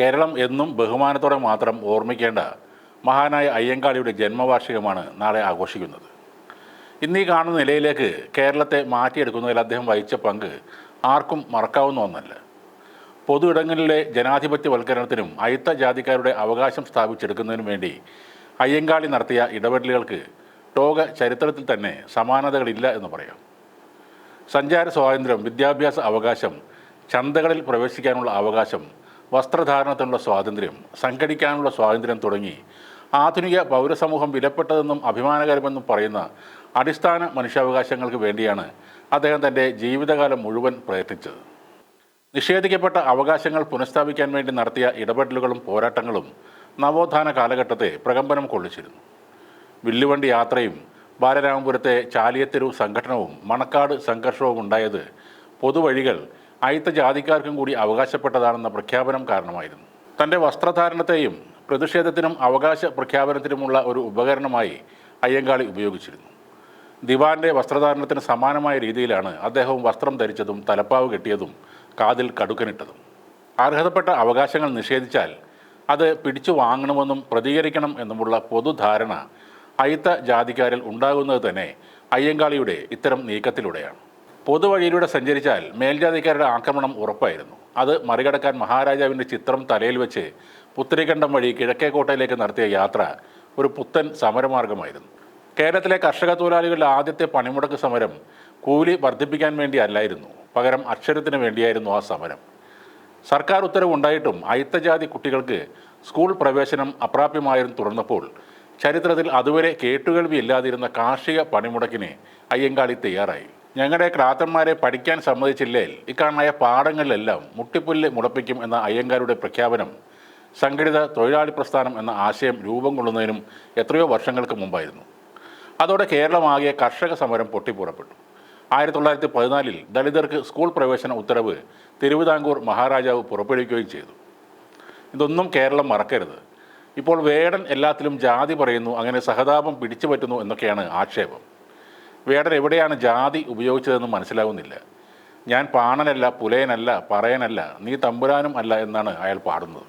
കേരളം എന്നും ബഹുമാനത്തോടെ മാത്രം ഓർമ്മിക്കേണ്ട മഹാനായ അയ്യങ്കാളിയുടെ ജന്മവാർഷികമാണ് നാളെ ആഘോഷിക്കുന്നത്. ഇന്നീ കാണുന്ന നിലയിലേക്ക് കേരളത്തെ മാറ്റിയെടുക്കുന്നതിൽ അദ്ദേഹം വഹിച്ച പങ്ക് ആർക്കും മറക്കാവുന്ന ഒന്നല്ല. പൊതു ഇടങ്ങളിലെ ജനാധിപത്യവൽക്കരണത്തിനും അയിത്ത ജാതിക്കാരുടെ അവകാശം സ്ഥാപിച്ചെടുക്കുന്നതിനും വേണ്ടി അയ്യങ്കാളി നടത്തിയ ഇടപെടലുകൾക്ക് ടോഗ ചരിത്രത്തിൽ തന്നെ സമാനതകളില്ല എന്ന് പറയാം. സഞ്ചാര സ്വാതന്ത്ര്യം വിദ്യാഭ്യാസ അവകാശം ചന്തകളിൽ പ്രവേശിക്കാനുള്ള അവകാശം വസ്ത്രധാരണത്തിനുള്ള സ്വാതന്ത്ര്യം സംഘടിക്കാനുള്ള സ്വാതന്ത്ര്യം തുടങ്ങി ആധുനിക പൗരസമൂഹം വിലപ്പെട്ടതെന്നും അഭിമാനകരമെന്നും പറയുന്ന അടിസ്ഥാന മനുഷ്യാവകാശങ്ങൾക്ക് വേണ്ടിയാണ് അദ്ദേഹം തന്റെ ജീവിതകാലം മുഴുവൻ പ്രയത്നിച്ചത്. നിഷേധിക്കപ്പെട്ട അവകാശങ്ങൾ പുനഃസ്ഥാപിക്കാൻ വേണ്ടി നടത്തിയ ഇടപെടലുകളും പോരാട്ടങ്ങളും നവോത്ഥാന കാലഘട്ടത്തെ പ്രകമ്പനം കൊള്ളിച്ചിരുന്നു. വില്ലുവണ്ടി യാത്രയും ബാലരാമപുരത്തെ ചാലിയത്തെരു സംഘടനവും മണക്കാട് സംഘർഷവും ഉണ്ടായത് പൊതുവഴികൾ അയിത്ത ജാതിക്കാർക്കും കൂടി അവകാശപ്പെട്ടതാണെന്ന പ്രഖ്യാപനം കാരണമായിരുന്നു. തന്റെ വസ്ത്രധാരണത്തെയും പ്രതിഷേധത്തിനും അവകാശ പ്രഖ്യാപനത്തിനുമുള്ള ഒരു ഉപകരണമായി അയ്യങ്കാളി ഉപയോഗിച്ചിരുന്നു. ദിവാന്റെ വസ്ത്രധാരണത്തിന് സമാനമായ രീതിയിലാണ് അദ്ദേഹവും വസ്ത്രം ധരിച്ചതും തലപ്പാവ് കെട്ടിയതും കാതിൽ കടുക്കനിട്ടതും. അർഹതപ്പെട്ട അവകാശങ്ങൾ നിഷേധിച്ചാൽ അത് പിടിച്ചു വാങ്ങണമെന്നും പ്രതികരിക്കണം എന്നുമുള്ള പൊതുധാരണ അയിത്ത ജാതിക്കാരിൽ ഉണ്ടാകുന്നത് തന്നെ അയ്യങ്കാളിയുടെ ഇത്തരം നീക്കത്തിലൂടെയാണ്. പൊതുവഴിയിലൂടെ സഞ്ചരിച്ചാൽ മേൽജാതിക്കാരുടെ ആക്രമണം ഉറപ്പായിരുന്നു. അത് മറികടക്കാൻ മഹാരാജാവിന്റെ ചിത്രം തലയിൽ വെച്ച് പുത്തരിക്കണ്ടം വഴി കിഴക്കേക്കോട്ടയിലേക്ക് നടത്തിയ യാത്ര ഒരു പുത്തൻ സമരമാർഗമായിരുന്നു. കേരളത്തിലെ കർഷക തൊഴിലാളികളുടെ ആദ്യത്തെ പണിമുടക്ക് സമരം കൂലി വർദ്ധിപ്പിക്കാൻ വേണ്ടി അല്ലായിരുന്നു. പകരം അക്ഷരത്തിന് വേണ്ടിയായിരുന്നു ആ സമരം. സർക്കാർ ഉത്തരവുണ്ടായിട്ടും അയിത്തജാതി കുട്ടികൾക്ക് സ്കൂൾ പ്രവേശനം അപ്രാപ്യമായിരുന്നു തുടർന്നപ്പോൾ ചരിത്രത്തിൽ അതുവരെ കേട്ടുകേൾവി ഇല്ലാതിരുന്ന കാർഷിക പണിമുടക്കിന് അയ്യങ്കാളി തയ്യാറായി. ഞങ്ങളുടെ ക്രാത്തന്മാരെ പഠിക്കാൻ സമ്മതിച്ചില്ലേൽ ഇക്കാണായ പാഠങ്ങളിലെല്ലാം മുട്ടിപ്പുല്ല് മുളപ്പിക്കും എന്ന അയ്യങ്കാരുടെ പ്രഖ്യാപനം സംഘടിത തൊഴിലാളി പ്രസ്ഥാനം എന്ന ആശയം രൂപം കൊള്ളുന്നതിനും എത്രയോ വർഷങ്ങൾക്ക് മുമ്പായിരുന്നു. അതോടെ കേരളമാകെ കർഷക സമരം പൊട്ടിപ്പുറപ്പെട്ടു. ആയിരത്തി തൊള്ളായിരത്തി പതിനാലിൽ ദളിതർക്ക് സ്കൂൾ പ്രവേശന ഉത്തരവ് തിരുവിതാംകൂർ മഹാരാജാവ് പുറപ്പെടുവിക്കുകയും ചെയ്തു. ഇതൊന്നും കേരളം മറക്കരുത്. ഇപ്പോൾ വേടൻ എല്ലാത്തിലും ജാതി പറയുന്നു അങ്ങനെ സഹതാപം പിടിച്ചു പറ്റുന്നു എന്നൊക്കെയാണ് ആക്ഷേപം. വേടൻ എവിടെയാണ് ജാതി ഉപയോഗിച്ചതെന്ന് മനസ്സിലാവുന്നില്ല. ഞാൻ പാണനല്ല പുലയനല്ല പറയനല്ല നീ തമ്പുരാനും അല്ല എന്നാണ് അയാൾ പാടുന്നത്.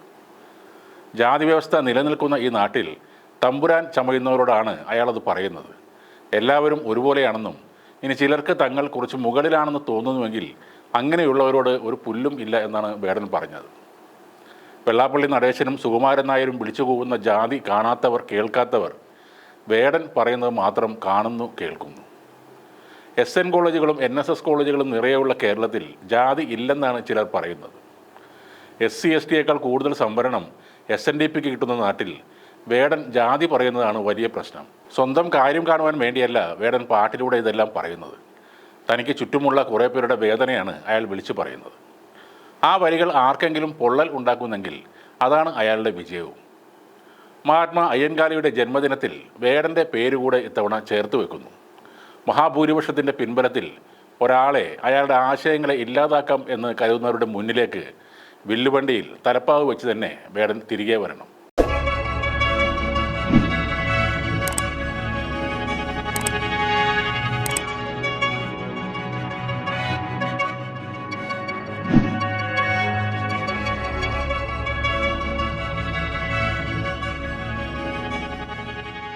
ജാതി വ്യവസ്ഥ നിലനിൽക്കുന്ന ഈ നാട്ടിൽ തമ്പുരാൻ ചമയുന്നവരോടാണ് അയാളത് പറയുന്നത്. എല്ലാവരും ഒരുപോലെയാണെന്നും ഇനി ചിലർക്ക് തങ്ങൾ കുറച്ച് മുകളിലാണെന്ന് തോന്നുന്നുവെങ്കിൽ അങ്ങനെയുള്ളവരോട് ഒരു പുല്ലും ഇല്ല എന്നാണ് വേടൻ പറഞ്ഞത്. വെള്ളാപ്പള്ളി നടേശനും സുകുമാരൻ നായരും വിളിച്ചു പോകുന്ന ജാതി കാണാത്തവർ കേൾക്കാത്തവർ വേടൻ പറയുന്നത് മാത്രം കാണുന്നു കേൾക്കുന്നു. എസ് എൻ കോളേജുകളും എൻ എസ് എസ് കോളേജുകളും നിറയെയുള്ള കേരളത്തിൽ ജാതി ഇല്ലെന്നാണ് ചിലർ പറയുന്നത്. എസ് സി എസ് ടിയേക്കാൾ കൂടുതൽ സംവരണം എസ് എൻ ഡി പിക്ക് കിട്ടുന്ന നാട്ടിൽ വേടൻ ജാതി പറയുന്നതാണ് വലിയ പ്രശ്നം. സ്വന്തം കാര്യം കാണുവാൻ വേണ്ടിയല്ല വേടൻ പാട്ടിലൂടെ ഇതെല്ലാം പറയുന്നത്. തനിക്ക് ചുറ്റുമുള്ള കുറേ പേരുടെ വേദനയാണ് അയാൾ വിളിച്ചു പറയുന്നത്. ആ വരികൾ ആർക്കെങ്കിലും പൊള്ളൽ ഉണ്ടാക്കുന്നെങ്കിൽ അതാണ് അയാളുടെ വിജയവും. മഹാത്മാ അയ്യൻകാളിയുടെ ജന്മദിനത്തിൽ വേടന്റെ പേരുകൂടെ ഇത്തവണ ചേർത്ത് വെക്കുന്നു. മഹാഭൂരിപക്ഷത്തിന്റെ പിൻബലത്തിൽ ഒരാളെ അയാളുടെ ആശയങ്ങളെ ഇല്ലാതാക്കാം എന്ന് കരുതുന്നവരുടെ മുന്നിലേക്ക് വില്ലുവണ്ടിയിൽ തലപ്പാവ് വെച്ച് തന്നെ വേടൻ തിരികെ വരണം.